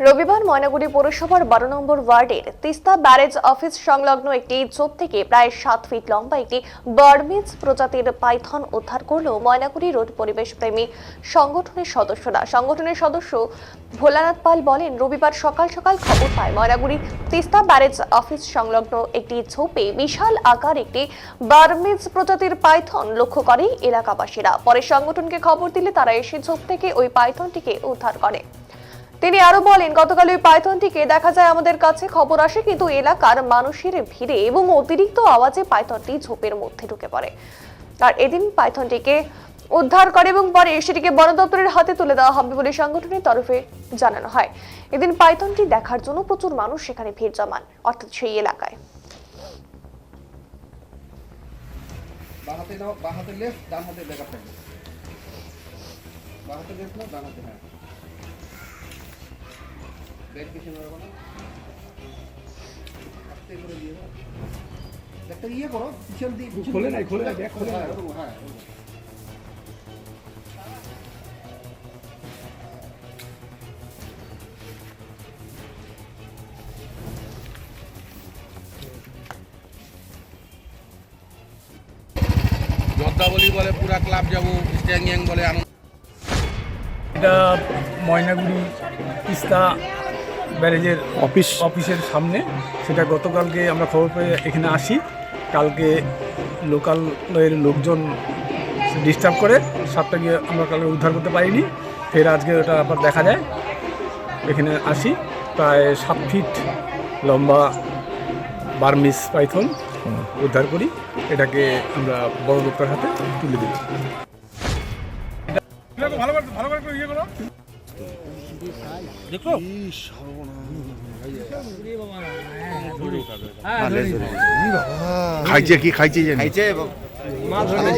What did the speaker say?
রবিবার ময়নাগুড়ি পৌরসভার বারো নম্বর ওয়ার্ডের তিস্তা ব্যারেজ অফিস সংলগ্ন একটি ঝোপ থেকে প্রায় সাত ফিট লম্বা একটি বার্মিজ প্রজাতির পাইথন উদ্ধার করল ময়নাগুড়ি রোড পরিবেশ প্রেমী সংগঠনের সদস্যরা। সংগঠনের সদস্য ভোলানাথ পাল বলেন, রবিবার সকাল সকাল খবর পায়, ময়নাগুড়ি তিস্তা ব্যারেজ অফিস সংলগ্ন একটি ঝোপে বিশাল আকার একটি বার্মিজ প্রজাতির পাইথন লক্ষ্য করে এলাকাবাসীরা। পরে সংগঠনকে খবর দিলে তারা এসে ঝোপ থেকে ওই পাইথনটিকে উদ্ধার করে। তিনি আরও বলেন, গতকাল ওই পাইথনটিকে দেখা যায় আমাদের কাছে খবর আসে, কিন্তু এলাকার মানুষের ভিড়ে এবং অতিরিক্ত আওয়াজে পাইথনটি ঝোপের মধ্যে ঢুকে পড়ে। আর এদিন পাইথনটিকে উদ্ধার করে এবং পরে সেটিকে বন দপ্তরের হাতে তুলে দেওয়া হবে বলে সংগঠনের তরফে জানানো হয়। এদিন পাইথনটি দেখার জন্য প্রচুর মানুষ সেখানে ভিড় জমান, অর্থাৎ সেই এলাকায়। বাঁ হাতে নাও বাঁ হাতে লেফট, ডান হাতে ব্যাকআপ থাকবে বাঁ হাতে লেফট নাও, ডান হাতে হ্যাঁ ব্যাক পিছনে রাখো না আস্তে করে দিয়ে দাও একটা ইয়ে করো পিছন দিয়ে খোলে নাই, খোলে নাই, খোলে হ্যাঁ, নাই। হ্যাঁ এরকম। বলে পুরা ক্লাব যাব স্ট্যাং বলে আনন্দ এটা ময়নাগুড়ি তিস্তা ব্যারেজের অফিস। অফিসের সামনে। সেটা গতকালকে আমরা খবর পেয়ে এখানে আসি। কালকে লোকালের লোকজন ডিস্টার্ব করে। সাপটা গিয়ে আমরা কালকে উদ্ধার করতে পারিনি। ফের আজকে ওটা আবার দেখা যায়। এখানে আসি। প্রায় সাত ফিট লম্বা বার্মিস পাইথন উদ্ধার করি। এটাকে আমরা বড় লোকের হাতে তুলে দিই খাইছে কি খাইছে খাইছে মাছ ধরে